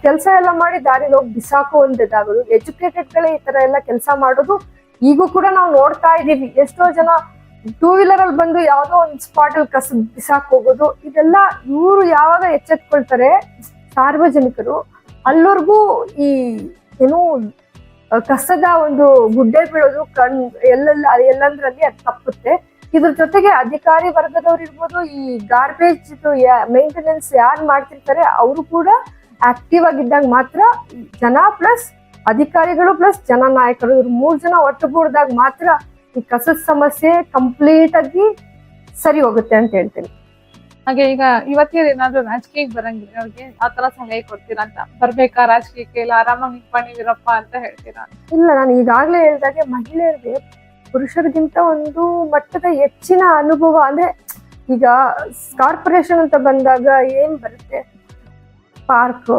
ಕೆಲಸ ಎಲ್ಲ ಮಾಡಿ ದಾರಿಲಿ ಹೋಗಿ ಬಿಸಾಕೋ ಒಂದು ಇದಾಗೋದು. ಎಜುಕೇಟೆಡ್ಗಳೇ ಈ ತರ ಎಲ್ಲ ಕೆಲಸ ಮಾಡೋದು, ಈಗೂ ಕೂಡ ನಾವು ನೋಡ್ತಾ ಇದೀವಿ. ಎಷ್ಟೋ ಜನ ಟೂ ವೀಲರ್ ಅಲ್ಲಿ ಬಂದು ಯಾವ್ದೋ ಒಂದು ಸ್ಪಾಟ್ ಅಲ್ಲಿ ಕಸ ಬಿಸಾಕ್ ಹೋಗೋದು, ಇದೆಲ್ಲ ಇವರು ಯಾವಾಗ ಎಚ್ಚೆತ್ಕೊಳ್ತಾರೆ? ಸಾರ್ವಜನಿಕರು ಅಲ್ಲವರೆಗೂ ಈ ಏನು ಕಸದ ಒಂದು ಗುಡ್ಡೆ ಬೀಳೋದು, ಕಣ್, ಎಲ್ಲೆಲ್ಲ ಎಲ್ಲಂದ್ರಲ್ಲಿ ಅದು ತಪ್ಪುತ್ತೆ. ಇದ್ರ ಜೊತೆಗೆ ಅಧಿಕಾರಿ ವರ್ಗದವ್ರು ಇರ್ಬೋದು, ಈ ಗಾರ್ಬೇಜ್ ಮೇಂಟೆನೆನ್ಸ್ ಯಾರು ಮಾಡ್ತಿರ್ತಾರೆ, ಅವರು ಕೂಡ ಆಕ್ಟಿವ್ ಆಗಿದ್ದಾಗ ಮಾತ್ರ ಜನ ಪ್ಲಸ್ ಅಧಿಕಾರಿಗಳು ಪ್ಲಸ್ ಜನ ನಾಯಕರು, ಇವ್ರು ಮೂರ್ ಜನ ಒಟ್ಟುಗೂಡ್ದಾಗ ಮಾತ್ರ ಈ ಕಸದ ಸಮಸ್ಯೆ ಕಂಪ್ಲೀಟ್ ಆಗಿ ಸರಿ ಹೋಗುತ್ತೆ ಅಂತ ಹೇಳ್ತೀನಿ. ಹಾಗೆ ಈಗ ಇವತ್ತಿನ ಏನಾದ್ರು ರಾಜಕೀಯಕ್ಕೆ ಬರಂಗಿಲ್ಲ. ಅವ್ರಿಗೆ ಆ ತರ ಸಲಹೆ ಕೊಡ್ತೀರಾ ಅಂತ. ಬರ್ಬೇಕಾ ರಾಜಕೀಯಕ್ಕೆ? ಇಲ್ಲ ಆರಾಮಾಗಿ ನಿಂತ್ಕೊಂಡಿದ್ದೀರಪ್ಪ ಅಂತ ಹೇಳ್ತೀರಾ? ಇಲ್ಲ ನಾನು ಈಗಾಗಲೇ ಹೇಳ್ದಾಗೆ ಮಹಿಳೆಯರಿಗೆ ಪುರುಷರಿಗಿಂತ ಒಂದು ಮಟ್ಟದ ಹೆಚ್ಚಿನ ಅನುಭವ ಅಂದ್ರೆ ಈಗ ಕಾರ್ಪೊರೇಷನ್ ಅಂತ ಬಂದಾಗ ಏನ್ ಬರುತ್ತೆ? ಪಾರ್ಕ್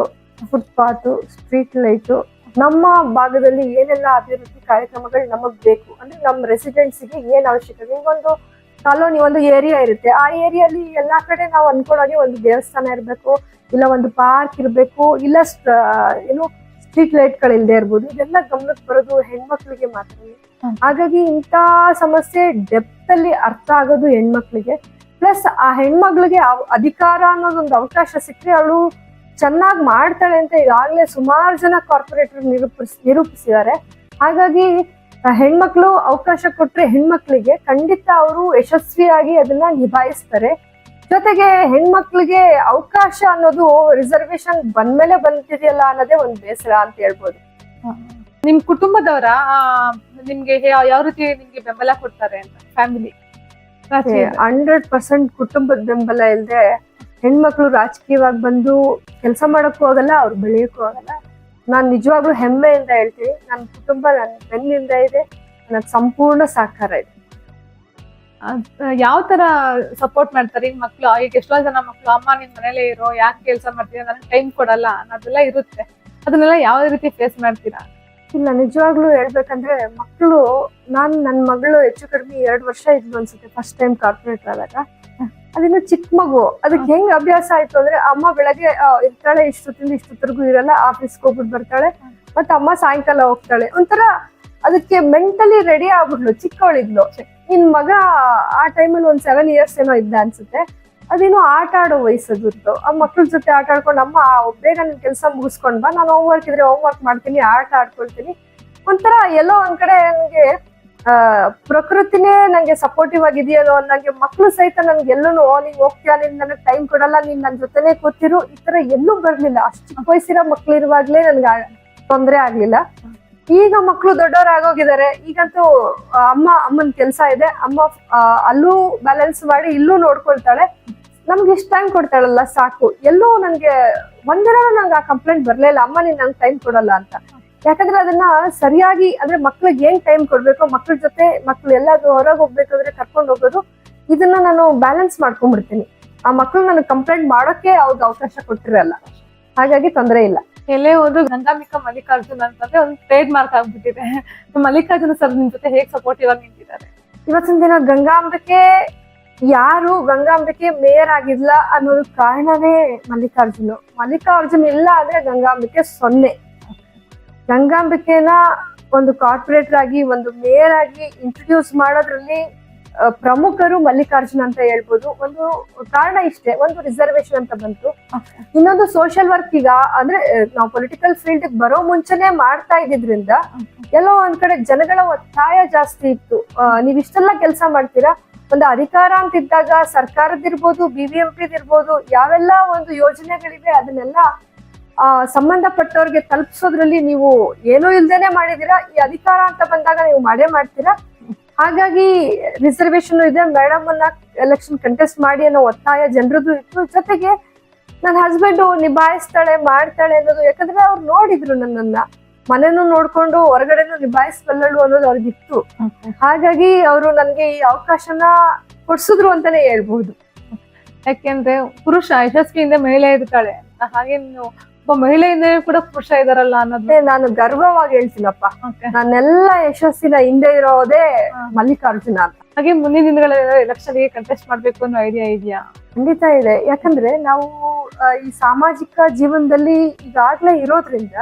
ಫುಟ್ಪಾತ್ ಸ್ಟ್ರೀಟ್ ಲೈಟು ನಮ್ಮ ಭಾಗದಲ್ಲಿ ಏನೆಲ್ಲ ಅಭಿವೃದ್ಧಿ ಕಾರ್ಯಕ್ರಮಗಳು ನಮಗ್ ಬೇಕು? ಅಂದ್ರೆ ನಮ್ಮ ರೆಸಿಡೆನ್ಸಿಗೆ ಏನ್ ಅವಶ್ಯಕತೆ? ಈಗ ಒಂದು ಕಾಲೋನಿ ಒಂದು ಏರಿಯಾ ಇರುತ್ತೆ. ಆ ಏರಿಯಲ್ಲಿ ಎಲ್ಲಾ ಕಡೆ ನಾವು ಅನ್ಕೊಳ್ಳೋಗೆ ಒಂದು ದೇವಸ್ಥಾನ ಇರಬೇಕು ಇಲ್ಲ ಒಂದು ಪಾರ್ಕ್ ಇರಬೇಕು ಇಲ್ಲ ಏನು ಸ್ಟ್ರೀಟ್ ಲೈಟ್ಗಳಿಲ್ಲದೆ ಇರ್ಬೋದು. ಇದೆಲ್ಲ ಗಮನಕ್ಕೆ ಬರೋದು ಹೆಣ್ಮಕ್ಳಿಗೆ ಮಾತ್ರ. ಹಾಗಾಗಿ ಇಂಥ ಸಮಸ್ಯೆ ಡೆಪ್ತ್ ಅಲ್ಲಿ ಅರ್ಥ ಆಗೋದು ಹೆಣ್ಮಕ್ಳಿಗೆ. ಪ್ಲಸ್ ಆ ಹೆಣ್ಮಕ್ಳಿಗೆ ಅಧಿಕಾರ ಅನ್ನೋದೊಂದು ಅವಕಾಶ ಸಿಕ್ಕರೆ ಅವಳು ಚೆನ್ನಾಗಿ ಮಾಡ್ತಾಳೆ ಅಂತ ಈಗಾಗಲೇ ಸುಮಾರು ಜನ ಕಾರ್ಪೊರೇಟರ್ ನಿರೂಪಿಸ್ ನಿರೂಪಿಸಿದ್ದಾರೆ. ಹಾಗಾಗಿ ಹೆಣ್ಮಕ್ಳು ಅವಕಾಶ ಕೊಟ್ರೆ ಹೆಣ್ಮಕ್ಳಿಗೆ ಖಂಡಿತ ಅವರು ಯಶಸ್ವಿಯಾಗಿ ಅದನ್ನ ನಿಭಾಯಿಸ್ತಾರೆ. ಜೊತೆಗೆ ಹೆಣ್ಮಕ್ಳಿಗೆ ಅವಕಾಶ ಅನ್ನೋದು ರಿಸರ್ವೇಶನ್ ಬಂದ್ಮೇಲೆ ಬಂದಿದೆಯಲ್ಲ ಅನ್ನೋದೇ ಒಂದು ಬೇಸರ ಅಂತ ಹೇಳ್ಬೋದು. ನಿಮ್ ಕುಟುಂಬದವರ ನಿಮ್ಗೆ ಯಾವ ಯಾವ ರೀತಿ ನಿಮ್ಗೆ ಬೆಂಬಲ ಕೊಡ್ತಾರೆ ಅಂತ ಫ್ಯಾಮಿಲಿ ಹಂಡ್ರೆಡ್ ಪರ್ಸೆಂಟ್ ಕುಟುಂಬದ ಬೆಂಬಲ ಇಲ್ಲದೆ ಹೆಣ್ಮಕ್ಳು ರಾಜಕೀಯವಾಗಿ ಬಂದು ಕೆಲಸ ಮಾಡೋಕ್ಕೂ ಆಗಲ್ಲ ಅವ್ರು ಬೆಳೆಯಕ್ಕೂ ಆಗಲ್ಲ. ನಾನು ನಿಜವಾಗ್ಲೂ ಹೆಮ್ಮೆಯಿಂದ ಹೇಳ್ತೀನಿ ನನ್ನ ಕುಟುಂಬ ನನ್ನ ಬೆನ್ನಿಂದ ಇದೆ ನನ್ನ ಸಂಪೂರ್ಣ ಸಹಕಾರ ಇದೆ. ಯಾವ ತರ ಸಪೋರ್ಟ್ ಮಾಡ್ತಾರೆ? ಈ ಮಕ್ಳು ಈಗ ಎಷ್ಟೋ ಜನ ಮಕ್ಳು ಅಮ್ಮ ನಿನ್ ಮನೇಲೆ ಇರೋ ಯಾಕೆ ಕೆಲಸ ಮಾಡ್ತೀರಾ ನನಗೆ ಟೈಮ್ ಕೊಡಲ್ಲ ಅನ್ನೋದೆಲ್ಲ ಇರುತ್ತೆ. ಅದನ್ನೆಲ್ಲ ಯಾವ ರೀತಿ ಫೇಸ್ ಮಾಡ್ತೀರಾ? ಇಲ್ಲ ನಿಜವಾಗ್ಲೂ ಹೇಳ್ಬೇಕಂದ್ರೆ ಮಕ್ಕಳು ನಾನು ನನ್ನ ಮಗಳು ಹೆಚ್ಚು ಕಡಿಮೆ ಎರಡು ವರ್ಷ ಇದ್ಲು ಅನ್ಸುತ್ತೆ ಫಸ್ಟ್ ಟೈಮ್ ಕಾರ್ಪೊರೇಟರ್ ಆದಾಗ ಅದಿನ್ನು ಚಿಕ್ಕ ಮಗು. ಅದಕ್ಕೆ ಹೆಂಗ್ ಅಭ್ಯಾಸ ಆಯ್ತು ಅಂದ್ರೆ ಅಮ್ಮ ಬೆಳಗ್ಗೆ ಇರ್ತಾಳೆ ಇಷ್ಟೊತ್ತಿಂದ ಇಷ್ಟೊತ್ತರೆಗೂ ಇರಲ್ಲ ಆಫೀಸ್ಗೆ ಹೋಗ್ಬಿಟ್ಟು ಬರ್ತಾಳೆ ಮತ್ತೆ ಅಮ್ಮ ಸಾಯಂಕಾಲ ಹೋಗ್ತಾಳೆ. ಒಂಥರ ಅದಕ್ಕೆ ಮೆಂಟಲಿ ರೆಡಿ ಆಗ್ಬಿಡ್ಲು ಚಿಕ್ಕವಳಿದ್ಲು. ನಿನ್ ಮಗ ಆ ಟೈಮಲ್ಲಿ ಒಂದ್ ಸೆವೆನ್ ಇಯರ್ಸ್ ಏನೋ ಇದ್ದ ಅನ್ಸುತ್ತೆ. ಅದೇನೋ ಆಟ ಆಡೋ ವಯಸ್ಸದಿತ್ತು ಆ ಮಕ್ಳ ಜೊತೆ ಆಟ ಆಡ್ಕೊಂಡು ಅಮ್ಮ ಬೇಗ ನನ್ನ ಕೆಲಸ ಮುಗಿಸ್ಕೊಂಡ್ ಬಾ. ನಾನು ಹೋಮ್ ವರ್ಕ್ ಇದ್ರೆ ಹೋಮ್ ವರ್ಕ್ ಮಾಡ್ತೀನಿ ಆಟ ಆಡ್ಕೊಳ್ತೀನಿ. ಒಂಥರ ಎಲ್ಲೋ ಒಂದ್ ಕಡೆ ನನಗೆ ಪ್ರಕೃತಿನೇ ನಂಗೆ ಸಪೋರ್ಟಿವ್ ಆಗಿದೆಯೋ ನಂಗೆ ಮಕ್ಳು ಸಹಿತ ನನ್ಗೆ ಎಲ್ಲೂ ನೀನ್ ಹೋಗ್ತೀಯಾ ನೀನ್ ನನಗೆ ಟೈಮ್ ಕೊಡಲ್ಲ ನೀನ್ ನನ್ನ ಜೊತೆನೆ ಕೂತಿರು ಈ ತರ ಎಲ್ಲೂ ಬರ್ಲಿಲ್ಲ. ಅಷ್ಟು ವಯಸ್ಸಿರೋ ಮಕ್ಳು ಇರುವಾಗ್ಲೇ ನನ್ಗೆ ತೊಂದ್ರೆ ಆಗ್ಲಿಲ್ಲ. ಈಗ ಮಕ್ಳು ದೊಡ್ಡವರಾಗೋಗಿದ್ದಾರೆ ಈಗಂತೂ ಆ, ಅಮ್ಮ ಅಮ್ಮನ ಕೆಲಸ ಇದೆ ಅಮ್ಮ ಅಲ್ಲೂ ಬ್ಯಾಲೆನ್ಸ್ ಮಾಡಿ ಇಲ್ಲೂ ನೋಡ್ಕೊಳ್ತಾಳೆ. ನಮ್ಗೆ ಇಷ್ಟ ಟೈಮ್ ಕೊಡ್ತಾಳಲ್ಲ ಸಾಕು. ಎಲ್ಲೂ ನನ್ಗೆ ಒಂದಿನ ನಂಗೆ ಆ ಕಂಪ್ಲೇಂಟ್ ಬರ್ಲಿಲ್ಲ ಅಮ್ಮ ನೀನ್ ನಂಗೆ ಟೈಮ್ ಕೊಡಲ್ಲ ಅಂತ. ಯಾಕಂದ್ರೆ ಅದನ್ನ ಸರಿಯಾಗಿ ಅಂದ್ರೆ ಮಕ್ಳಿಗೆ ಏನ್ ಟೈಮ್ ಕೊಡ್ಬೇಕು ಮಕ್ಳ ಜೊತೆ ಮಕ್ಳು ಎಲ್ಲಾದ್ರೂ ಹೊರಗೆ ಹೋಗ್ಬೇಕಾದ್ರೆ ಕರ್ಕೊಂಡು ಹೋಗೋದು ಇದನ್ನ ನಾನು ಬ್ಯಾಲೆನ್ಸ್ ಮಾಡ್ಕೊಂಡ್ಬಿಡ್ತೀನಿ. ಆ ಮಕ್ಳು ನನಗೆ ಕಂಪ್ಲೇಂಟ್ ಮಾಡೋಕೆ ಅವ್ರಿಗೆ ಅವಕಾಶ ಕೊಟ್ಟಿರಲ್ಲ. ಹಾಗಾಗಿ ತೊಂದರೆ ಇಲ್ಲ. ಎಲ್ಲೇ ಹೋದ್ರು ಗಂಗಾಂಬಿಕಾ ಮಲ್ಲಿಕಾರ್ಜುನ್ ಅಂತಂದ್ರೆ ಒಂದು ಟ್ರೇಡ್ ಮಾರ್ಕ್ ಆಗ್ಬಿಟ್ಟಿದೆ. ಮಲ್ಲಿಕಾರ್ಜುನ ಸರ್ ನಿಮ್ ಜೊತೆ ಹೇಗ್ ಸಪೋರ್ಟಿವ್ ಆಗಿ ನಿಂತಿದ್ದಾರೆ? ಇವತ್ತಿನ ದಿನ ಗಂಗಾಂಬಿಕೆ ಯಾರು ಗಂಗಾಂಬಿಕೆ ಮೇಯರ್ ಆಗಿಲ್ಲ ಅನ್ನೋದು ಕಾರಣವೇ ಮಲ್ಲಿಕಾರ್ಜುನ್. ಮಲ್ಲಿಕಾರ್ಜುನ್ ಇಲ್ಲ ಅಂದ್ರೆ ಗಂಗಾಂಬಿಕೆ ಸೊನ್ನೆ. ಗಂಗಾಂಬಿಕೆನ ಒಂದು ಕಾರ್ಪೊರೇಟರ್ ಆಗಿ ಒಂದು ಮೇಯರ್ ಆಗಿ ಇಂಟ್ರೊಡ್ಯೂಸ್ ಮಾಡೋದ್ರಲ್ಲಿ ಪ್ರಮುಖರು ಮಲ್ಲಿಕಾರ್ಜುನ್ ಅಂತ ಹೇಳ್ಬೋದು. ಒಂದು ಕಾರಣ ಇಷ್ಟೇ ಒಂದು ರಿಸರ್ವೇಶನ್ ಅಂತ ಬಂತು. ಇನ್ನೊಂದು ಸೋಷಿಯಲ್ ವರ್ಕ್ ಈಗ ಅಂದ್ರೆ ನಾವು ಪೊಲಿಟಿಕಲ್ ಫೀಲ್ಡ್ ಬರೋ ಮುಂಚೆನೆ ಮಾಡ್ತಾ ಇದ್ದಿದ್ರಿಂದ ಎಲ್ಲೋ ಒಂದ್ ಕಡೆ ಜನಗಳ ಒತ್ತಾಯ ಜಾಸ್ತಿ ಇತ್ತು. ನೀವು ಇಷ್ಟೆಲ್ಲ ಕೆಲಸ ಮಾಡ್ತೀರಾ? ಒಂದು ಅಧಿಕಾರ ಅಂತ ಇದ್ದಾಗ ಸರ್ಕಾರದಿರ್ಬೋದು ಬಿ ಬಿ ಎಂ ಯಾವೆಲ್ಲ ಒಂದು ಯೋಜನೆಗಳಿವೆ ಅದನ್ನೆಲ್ಲ ಸಂಬಂಧಪಟ್ಟವ್ರಿಗೆ ತಲುಪಿಸೋದ್ರಲ್ಲಿ ನೀವು ಏನೂ ಇಲ್ದೇನೆ ಮಾಡಿದೀರಾ ಈ ಅಧಿಕಾರ ಅಂತ ಬಂದಾಗ ನೀವು ಮಾಡೇ ಮಾಡ್ತೀರಾ? ಹಾಗಾಗಿ ರಿಸರ್ವೇಶನ್ ಇದೆ. ಮೇಡಮ್ ಅನ್ನ ಎಲೆಕ್ಷನ್ ಕಂಟೆಸ್ಟ್ ಮಾಡಿ ಅನ್ನೋ ಒತ್ತಾಯ ಜನರದ್ದು ಇತ್ತು. ಜೊತೆಗೆ ನನ್ನ ಹಸ್ಬೆಂಡು ನಿಭಾಯಿಸ್ತಾಳೆ ಮಾಡ್ತಾಳೆ ಅನ್ನೋದು. ಯಾಕಂದ್ರೆ ಅವ್ರು ನೋಡಿದ್ರು ನನ್ನನ್ನ. ಮನೆನೂ ನೋಡ್ಕೊಂಡು ಹೊರಗಡೆನೂ ನಿಭಾಯಿಸ್ಬಲ್ಲಳು ಅನ್ನೋದು ಅವ್ರಿಗಿತ್ತು. ಹಾಗಾಗಿ ಅವರು ನನ್ಗೆ ಈ ಅವಕಾಶನ ಕೊಡ್ಸಿದ್ರು ಅಂತಾನೆ ಹೇಳ್ಬಹುದು. ಯಾಕೆಂದ್ರೆ ಪುರುಷ ಯಶಸ್ವಿಯಿಂದ ಮಹಿಳೆ ಇರ್ತಾಳೆ ಅಂತ. ಹಾಗೆ ನೀವು ಒಬ್ಬ ಮಹಿಳೆಯಿಂದ ಕೂಡ ಪುರುಷ ಇದಾರಲ್ಲ ಅನ್ನೋದೇ. ನಾನು ಗರ್ವವಾಗಿ ಹೇಳ್ತೀನಪ್ಪ. ನನ್ನೆಲ್ಲ ಯಶಸ್ಸಿನ ಹಿಂದೆ ಇರೋದೇ. ಮಲ್ಲಿಕಾರ್ಜುನ ಅಂತ. ಹಾಗೆ ಮುಂದಿನ ದಿನಗಳಲ್ಲಿ ಎಲೆಕ್ಷನ್ಗೆ ಕಂಟೆಸ್ಟ್ ಮಾಡ್ಬೇಕು ಅನ್ನೋ ಐಡಿಯಾ ಇದೆಯಾ? ಖಂಡಿತ ಇದೆ. ಯಾಕಂದ್ರೆ ನಾವು ಈ ಸಾಮಾಜಿಕ ಜೀವನದಲ್ಲಿ ಈಗಾಗ್ಲೇ ಇರೋದ್ರಿಂದ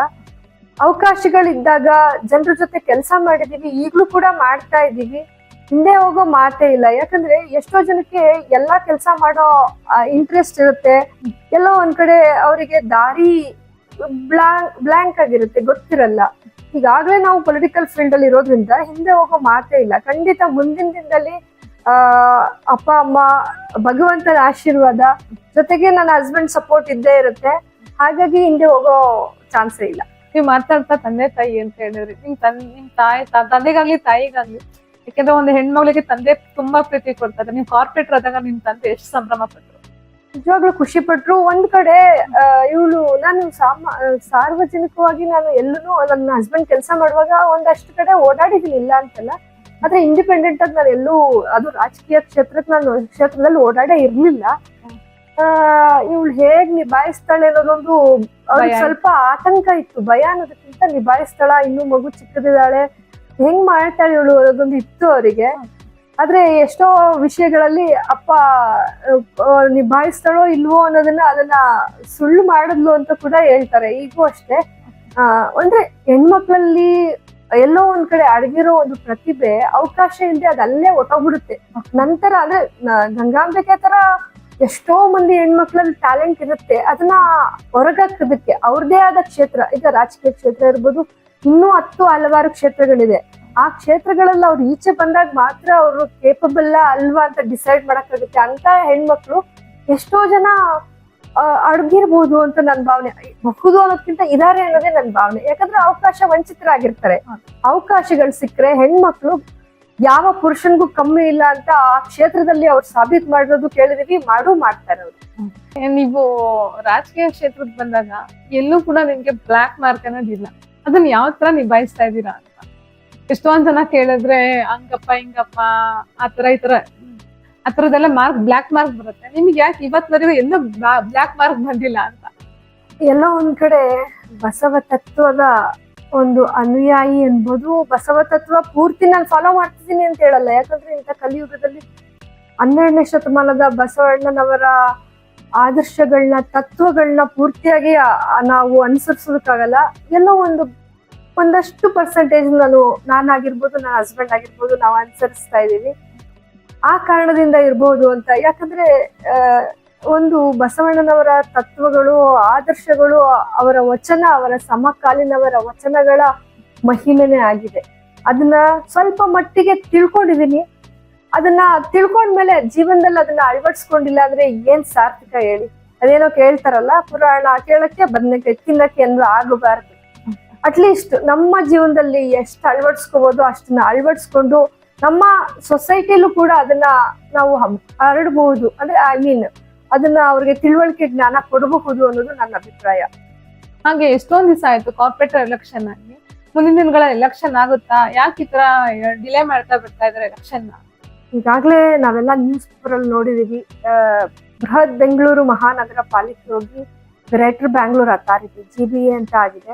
ಅವಕಾಶಗಳಿದ್ದಾಗ ಜನರ ಜೊತೆ ಕೆಲಸ ಮಾಡಿದೀವಿ ಈಗಲೂ ಕೂಡ ಮಾಡ್ತಾ ಇದ್ದೀವಿ ಹಿಂದೆ ಹೋಗೋ ಮಾತೇ ಇಲ್ಲ. ಯಾಕಂದ್ರೆ ಎಷ್ಟೋ ಜನಕ್ಕೆ ಎಲ್ಲಾ ಕೆಲಸ ಮಾಡೋ ಇಂಟ್ರೆಸ್ಟ್ ಇರುತ್ತೆ. ಎಲ್ಲೋ ಒಂದ್ ಕಡೆ ಅವರಿಗೆ ದಾರಿ ಬ್ಲಾಂಕ್ ಬ್ಲಾಂಕ್ ಆಗಿರುತ್ತೆ, ಗೊತ್ತಿರಲ್ಲ. ಈಗಾಗಲೇ ನಾವು ಪೊಲಿಟಿಕಲ್ ಫೀಲ್ಡ್ ಅಲ್ಲಿ ಇರೋದ್ರಿಂದ ಹಿಂದೆ ಹೋಗೋ ಮಾತೇ ಇಲ್ಲ. ಖಂಡಿತ ಮುಂದಿನ ದಿನದಲ್ಲಿ ಅಪ್ಪ, ಅಮ್ಮ, ಭಗವಂತನ ಆಶೀರ್ವಾದ ಜೊತೆಗೆ ನನ್ನ ಹಸ್ಬೆಂಡ್ ಸಪೋರ್ಟ್ ಇದ್ದೇ ಇರುತ್ತೆ. ಹಾಗಾಗಿ ಹಿಂದೆ ಹೋಗೋ ಚಾನ್ಸೇ ಇಲ್ಲ. ನೀವು ಮಾತಾಡ್ತಾ ತಂದೆ ತಾಯಿ ಅಂತ ಹೇಳಿದ್ರಿ. ನಿಮ್ ತನ್, ನಿಮ್ ತಾಯಿ ತಂದೆಗಾಗ್ಲಿ ತಾಯಿಗಾಗ್ಲಿ ಯಾಕಂದ್ರೆ ಒಂದು ಹೆಣ್ಮಗಳಿಗೆ ತಂದೆ ತುಂಬಾ ಪ್ರೀತಿ ಕೊಡ್ತಾರೆ. ನೀವು ಕಾರ್ಪೊರೇಟರ್ ಆದಾಗ ನಿಮ್ ತಂದೆ ಎಷ್ಟು ಸಂಭ್ರಮ ಪಟ್ರು? ನಿಜವಾಗ್ಲೂ ಖುಷಿ ಪಟ್ರು. ಒಂದ್ ಕಡೆ ಇವಳು ನಾನು ಸಾಮ ಸಾರ್ವಜನಿಕವಾಗಿ ನಾನು ಎಲ್ಲೂ ನನ್ನ ಹಸ್ಬೆಂಡ್ ಕೆಲಸ ಮಾಡುವಾಗ ಒಂದಷ್ಟು ಕಡೆ ಓಡಾಡಿದೀನಿ ಇಲ್ಲ ಅಂತಲ್ಲ. ಆದ್ರೆ ಇಂಡಿಪೆಂಡೆಂಟ್ ಆಗಿ ನಾನು ಎಲ್ಲೂ ಅದು ರಾಜಕೀಯ ಕ್ಷೇತ್ರಕ್ಕೆ ನಾನು ಕ್ಷೇತ್ರದಲ್ಲಿ ಓಡಾಡೇ ಇರ್ಲಿಲ್ಲ. ಇವಳು ಹೇಗ್ ನಿಭಾಯಿಸ್ತಾಳೆ ಅನ್ನೋದೊಂದು ಅವ್ರಿಗೆ ಸ್ವಲ್ಪ ಆತಂಕ ಇತ್ತು. ಭಯ ಅನ್ನೋದಕ್ಕಿಂತ ನಿಭಾಯಿಸ್ತಾಳ ಇನ್ನೂ ಮಗು ಚಿಕ್ಕದಿದ್ದಾಳೆ ಹೆಂಗ್ ಮಾಡ್ತಾಳೆ ಇವಳು ಅನ್ನೋದೊಂದು ಇತ್ತು ಅವರಿಗೆ. ಆದ್ರೆ ಎಷ್ಟೋ ವಿಷಯಗಳಲ್ಲಿ ಅಪ್ಪ ನಿಭಾಯಿಸ್ತಾಳೋ ಇಲ್ವೋ ಅನ್ನೋದನ್ನ ಅದನ್ನ ಸುಳ್ಳು ಮಾಡಿದ್ಲು ಅಂತ ಕೂಡ ಹೇಳ್ತಾರೆ, ಈಗೂ ಅಷ್ಟೇ. ಆ, ಅಂದ್ರೆ ಹೆಣ್ಮಕ್ಳಲ್ಲಿ ಎಲ್ಲೋ ಒಂದ್ ಕಡೆ ಅಡಗಿರೋ ಒಂದು ಪ್ರತಿಭೆ ಅವಕಾಶ ಇಲ್ಲದೆ ಅದಲ್ಲೇ ಅಲ್ಲೇ ಹೊಟ್ಟೋಗ್ಬಿಡುತ್ತೆ ನಂತರ ಅಂದ್ರೆ ಗಂಗಾಂಬಿಕೆ ತರ ಎಷ್ಟೋ ಮಂದಿ ಹೆಣ್ಮಕ್ಳಲ್ಲಿ ಟ್ಯಾಲೆಂಟ್ ಇರುತ್ತೆ, ಅದನ್ನ ಹೊರಗಾಕೋದಕ್ಕೆ ಅವ್ರದೇ ಆದ ಕ್ಷೇತ್ರ, ಈಗ ರಾಜಕೀಯ ಕ್ಷೇತ್ರ ಇರ್ಬೋದು ಇನ್ನೂ ಹತ್ತು ಹಲವಾರು ಕ್ಷೇತ್ರಗಳಿದೆ. ಆ ಕ್ಷೇತ್ರಗಳಲ್ಲಿ ಅವ್ರು ಈಚೆ ಬಂದಾಗ ಮಾತ್ರ ಅವರು ಕೇಪಬಲ್ ಅಲ್ವಾ ಅಂತ ಡಿಸೈಡ್ ಮಾಡಕ್ಕಾಗುತ್ತೆ ಅಂತ ಹೆಣ್ಮಕ್ಳು ಎಷ್ಟೋ ಜನ ಅಡಗಿರ್ಬೋದು ಅಂತ ನನ್ನ ಭಾವನೆ. ಬಹುದು ಅನ್ನೋದ್ಕಿಂತ ಇದಾರೆ ಅನ್ನೋದೇ ನನ್ನ ಭಾವನೆ. ಯಾಕಂದ್ರೆ ಅವಕಾಶ ವಂಚಿತರಾಗಿರ್ತಾರೆ. ಅವಕಾಶಗಳು ಸಿಕ್ಕರೆ ಹೆಣ್ಮಕ್ಳು ಯಾವ ಪುರುಷನ್ಗೂ ಕಮ್ಮಿ ಇಲ್ಲ ಅಂತ ಆ ಕ್ಷೇತ್ರದಲ್ಲಿ ಅವ್ರು ಸಾಬೀತ್ ಮಾಡಿರೋದು ಕೇಳಿದೀವಿ, ಮಾಡು ಮಾಡ್ತಾರೆ ಅವ್ರು. ನೀವು ರಾಜಕೀಯ ಕ್ಷೇತ್ರಕ್ಕೆ ಬಂದಾಗ ಎಲ್ಲೂ ಕೂಡ ನಿಮ್ಗೆ ಬ್ಲಾಕ್ ಮಾರ್ಕ್ ಅನ್ನೋದಿಲ್ಲ. ಅದನ್ನ ಯಾವ ತರ ನಿಭಾಯಿಸ್ತಾ ಇದ್ದೀರಾ ಅಂತ. ಎಷ್ಟೊಂದ್ ಜನ ಕೇಳಿದ್ರೆ, ಹಂಗಪ್ಪ, ಹಿಂಗಪ್ಪ ಆತರ ಈ ತರ. ಆತರದೆಲ್ಲ ಮಾರ್ಕ್ ಬ್ಲಾಕ್ ಮಾರ್ಕ್ ಬರುತ್ತೆ. ನಿಮ್ಗೆ ಯಾಕೆ ಇವತ್ವರೆಗೂ ಎಲ್ಲ ಬ್ಲಾಕ್ ಮಾರ್ಕ್ ಬಂದಿಲ್ಲ ಅಂತ? ಎಲ್ಲ ಒಂದ್ ಕಡೆ ಬಸವ ತತ್ವದ ಒಂದು ಅನುಯಾಯಿ ಅನ್ಬೋದು ಬಸವ ತತ್ವ ಪೂರ್ತಿ ನಾನು ಫಾಲೋ ಮಾಡ್ತಿದ್ದೀನಿ ಅಂತ ಹೇಳಲ್ಲ. ಯಾಕಂದ್ರೆ ಇಂಥ ಕಲಿಯುಗದಲ್ಲಿ ಹನ್ನೆರಡನೇ ಶತಮಾನದ ಬಸವಣ್ಣನವರ ಆದರ್ಶಗಳನ್ನ ತತ್ವಗಳನ್ನ ಪೂರ್ತಿಯಾಗಿ ನಾವು ಅನುಸರಿಸೋದಕ್ಕಾಗಲ್ಲ. ಎಲ್ಲೋ ಒಂದು, ಒಂದಷ್ಟು ಪರ್ಸೆಂಟೇಜ್ ನಾನು ನಾನಾಗಿರ್ಬೋದು, ನನ್ನ ಹಸ್ಬೆಂಡ್ ಆಗಿರ್ಬೋದು, ನಾವು ಅನುಸರಿಸ್ತಾ ಇದ್ದೀವಿ. ಆ ಕಾರಣದಿಂದ ಇರ್ಬೋದು ಅಂತ. ಯಾಕಂದ್ರೆ ಒಂದು ಬಸವಣ್ಣನವರ ತತ್ವಗಳು, ಆದರ್ಶಗಳು, ಅವರ ವಚನ, ಅವರ ಸಮಕಾಲೀನವರ ವಚನಗಳ ಮಹಿಮೆನೇ ಆಗಿದೆ. ಅದನ್ನ ಸ್ವಲ್ಪ ಮಟ್ಟಿಗೆ ತಿಳ್ಕೊಂಡಿದೀನಿ ಅದನ್ನ ತಿಳ್ಕೊಂಡ್ಮೇಲೆ ಜೀವನದಲ್ಲಿ ಅದನ್ನ ಅಳವಡಿಸ್ಕೊಂಡಿಲ್ಲ ಅಂದ್ರೆ ಏನ್ ಸಾರ್ಥಕ ಹೇಳಿ? ಅದೇನೋ ಕೇಳ್ತಾರಲ್ಲ, ಪುರಾಣ ಕೇಳಕ್ಕೆ ಬದನೆಕಾಯಿ ತಿನ್ನಕ್ಕೆ ಅಂದ್ರೆ ಆಗಬಾರ್ದು. ಅಟ್ಲೀಸ್ಟ್ ನಮ್ಮ ಜೀವನದಲ್ಲಿ ಎಷ್ಟು ಅಳವಡಿಸ್ಕೋಬಹುದು ಅಷ್ಟನ್ನ ಅಳವಡಿಸ್ಕೊಂಡು ನಮ್ಮ ಸೊಸೈಟಿಲೂ ಕೂಡ ಅದನ್ನ ನಾವು ಹರಡಬಹುದು ಅಂದ್ರೆ ಐ ಮೀನ್ ಅದನ್ನ ಅವ್ರಿಗೆ ತಿಳುವಳಿಕೆ ಜ್ಞಾನ ಕೊಡಬಹುದು ಅನ್ನೋದು ನನ್ನ ಅಭಿಪ್ರಾಯ. ಹಾಗೆ ಎಷ್ಟೊಂದ್ ದಿವಸ ಆಯ್ತು ಕಾರ್ಪೊರೇಟರ್ ಎಲೆಕ್ಷನ್ ಆಗಿ. ಮುಂದಿನ ದಿನಗಳ ಎಲೆಕ್ಷನ್ ಆಗುತ್ತಾ? ಯಾಕೆ ಈ ತರ ಡಿಲೇ ಮಾಡ್ತಾ ಬರ್ತಾ ಇದಾರೆ ಎಲೆಕ್ಷನ್ ಈಗಾಗಲೇ ನಾವೆಲ್ಲ ನ್ಯೂಸ್ ಪೇಪರಲ್ಲಿ ನೋಡಿದೀವಿ ಬೃಹತ್ ಬೆಂಗಳೂರು ಮಹಾನಗರ ಪಾಲಿಕೆ ಹೋಗಿ Greater Bangalore Authority G B A ಅಂತ ಆಗಿದೆ.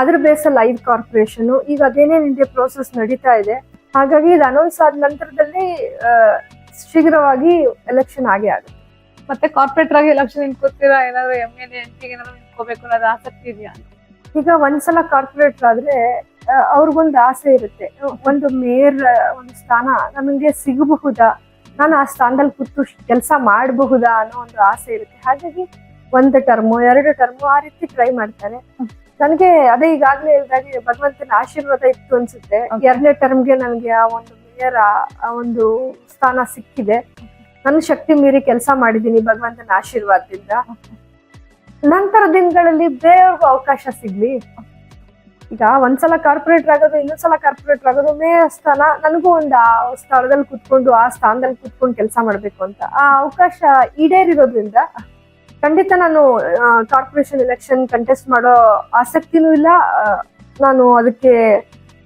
ಅದ್ರ ಬೇಸಲ್ಲಿ ಐದು ಕಾರ್ಪೊರೇಷನ್ ಈಗ ಅದೇನೇನಿದೆ ಪ್ರೋಸೆಸ್ ನಡೀತಾ ಇದೆ. ಹಾಗಾಗಿ ಇದು ಅನೌನ್ಸ್ ಆದ ನಂತರದಲ್ಲಿ ಶೀಘ್ರವಾಗಿ ಎಲೆಕ್ಷನ್ ಆಗೇ ಆಗುತ್ತೆ. ಮತ್ತೆ ಕಾರ್ಪೊರೇಟರ್ ಆಗಿ ಎಲೆಕ್ಷನ್ ನಿಂತ್ಕೋತೀರಾ? ಏನಾದ್ರು ಎಂ ಎಲ್ ಎಂ ನಿಂತ್ಕೋಬೇಕು ಅನ್ನೋದು ಆಸಕ್ತಿ ಇದೆಯಾ? ಈಗ ಒಂದ್ಸಲ ಕಾರ್ಪೊರೇಟರ್ ಆದ್ರೆ ಅವ್ರಿಗೊಂದು ಆಸೆ ಇರುತ್ತೆ. ಒಂದು ಮೇಯರ್ ಒಂದು ಸ್ಥಾನ ನಮಗೆ ಸಿಗಬಹುದಾ? ನಾನು ಆ ಸ್ಥಾನದಲ್ಲಿ ಕೂತು ಕೆಲಸ ಮಾಡಬಹುದಾ ಅನ್ನೋ ಒಂದು ಆಸೆ ಇರುತ್ತೆ. ಹಾಗಾಗಿ ಒಂದು ಟರ್ಮು ಎರಡು ಟರ್ಮು ಆ ರೀತಿ ಟ್ರೈ ಮಾಡ್ತಾರೆ. ನನಗೆ ಅದೇ ಈಗಾಗಲೇ ಹೇಳಿದಾಗೆ ಭಗವಂತನ ಆಶೀರ್ವಾದ ಇತ್ತು ಅನ್ಸುತ್ತೆ. ಎರಡನೇ ಟರ್ಮ್ಗೆ ನನಗೆ ಆ ಒಂದು ಮೇಯರ್ ಆ ಒಂದು ಸ್ಥಾನ ಸಿಕ್ಕಿದೆ. ನನ್ನ ಶಕ್ತಿ ಮೀರಿ ಕೆಲಸ ಮಾಡಿದ್ದೀನಿ ಭಗವಂತನ ಆಶೀರ್ವಾದದಿಂದ. ನಂತರ ದಿನಗಳಲ್ಲಿ ಬೇರೆಯವ್ರಿಗೂ ಅವಕಾಶ ಸಿಗ್ಲಿ. ಈಗ ಒಂದ್ಸಲ ಕಾರ್ಪೊರೇಟರ್ ಆಗೋದು ಇನ್ನೊಂದ್ಸಲ ಕಾರ್ಪೊರೇಟರ್ ಆಗೋದು ಮೇಯರ್ ಸ್ಥಾನ, ನನಗೂ ಒಂದು ಆ ಸ್ಥಳದಲ್ಲಿ ಕುತ್ಕೊಂಡು, ಆ ಸ್ಥಾನದಲ್ಲಿ ಕುತ್ಕೊಂಡು ಕೆಲಸ ಮಾಡ್ಬೇಕು ಅಂತ ಆ ಅವಕಾಶ ಈಡೇರಿರೋದ್ರಿಂದ ಖಂಡಿತ ನಾನು ಕಾರ್ಪೊರೇಷನ್ ಎಲೆಕ್ಷನ್ ಕಂಟೆಸ್ಟ್ ಮಾಡೋ ಆಸಕ್ತಿನೂ ಇಲ್ಲ. ನಾನು ಅದಕ್ಕೆ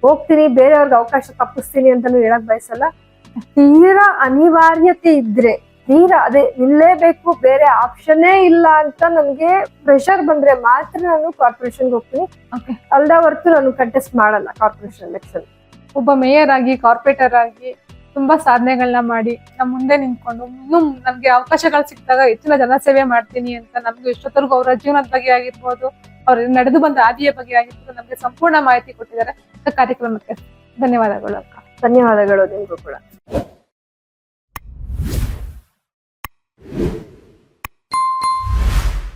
ಹೋಗ್ತೀನಿ, ಬೇರೆಯವ್ರಿಗೆ ಅವಕಾಶ ತಪ್ಪಿಸ್ತೀನಿ ಅಂತಾನು ಹೇಳಕ್ ಬಯಸಲ್ಲ. ತೀರಾ ಅನಿವಾರ್ಯತೆ ಇದ್ರೆ ತೀರಾ ಅದೇ ನಿಲ್ಲೇಬೇಕು ಬೇರೆ ಆಪ್ಷನ್ನೇ ಇಲ್ಲ ಅಂತ ನನಗೆ ಪ್ರೆಷರ್ ಬಂದ್ರೆ ಮಾತ್ರ ನಾನು ಕಾರ್ಪೊರೇಷನ್ಗೆ ಹೋಗ್ತೀನಿ. ಓಕೆ ಅಲ್ದ ಹೊರತು ನಾನು ಕಂಟೆಸ್ಟ್ ಮಾಡಲ್ಲ ಕಾರ್ಪೊರೇಷನ್ ಎಲೆಕ್ಷನ್ ಒಬ್ಬ ಮೇಯರ್ ಆಗಿ ಕಾರ್ಪೊರೇಟರ್ ಆಗಿ ತುಂಬಾ ಸಾಧನೆಗಳನ್ನ ಮಾಡಿ ನಮ್ ಮುಂದೆ ನಿಂತ್ಕೊಂಡು ಇನ್ನೂ ನಮ್ಗೆ ಅವಕಾಶಗಳು ಸಿಕ್ಕಿದಾಗ ಹೆಚ್ಚಿನ ಜನಸೇವೆ ಮಾಡ್ತೀನಿ ಅಂತ ನಮ್ಗೆ ಇಷ್ಟೊತ್ತರೆಗೂ ಅವರ ಜೀವನದ ಬಗ್ಗೆ ಆಗಿರ್ಬೋದು ಅವ್ರ ನಡೆದು ಬಂದ ಹಾದಿಯ ಬಗ್ಗೆ ಆಗಿರ್ಬೋದು ನಮ್ಗೆ ಸಂಪೂರ್ಣ ಮಾಹಿತಿ ಕೊಟ್ಟಿದ್ದಾರೆ. ಕಾರ್ಯಕ್ರಮಕ್ಕೆ ಧನ್ಯವಾದಗಳು ಅಕ್ಕ. ಧನ್ಯವಾದಗಳು ನಿಮಗೂ ಕೂಡ. you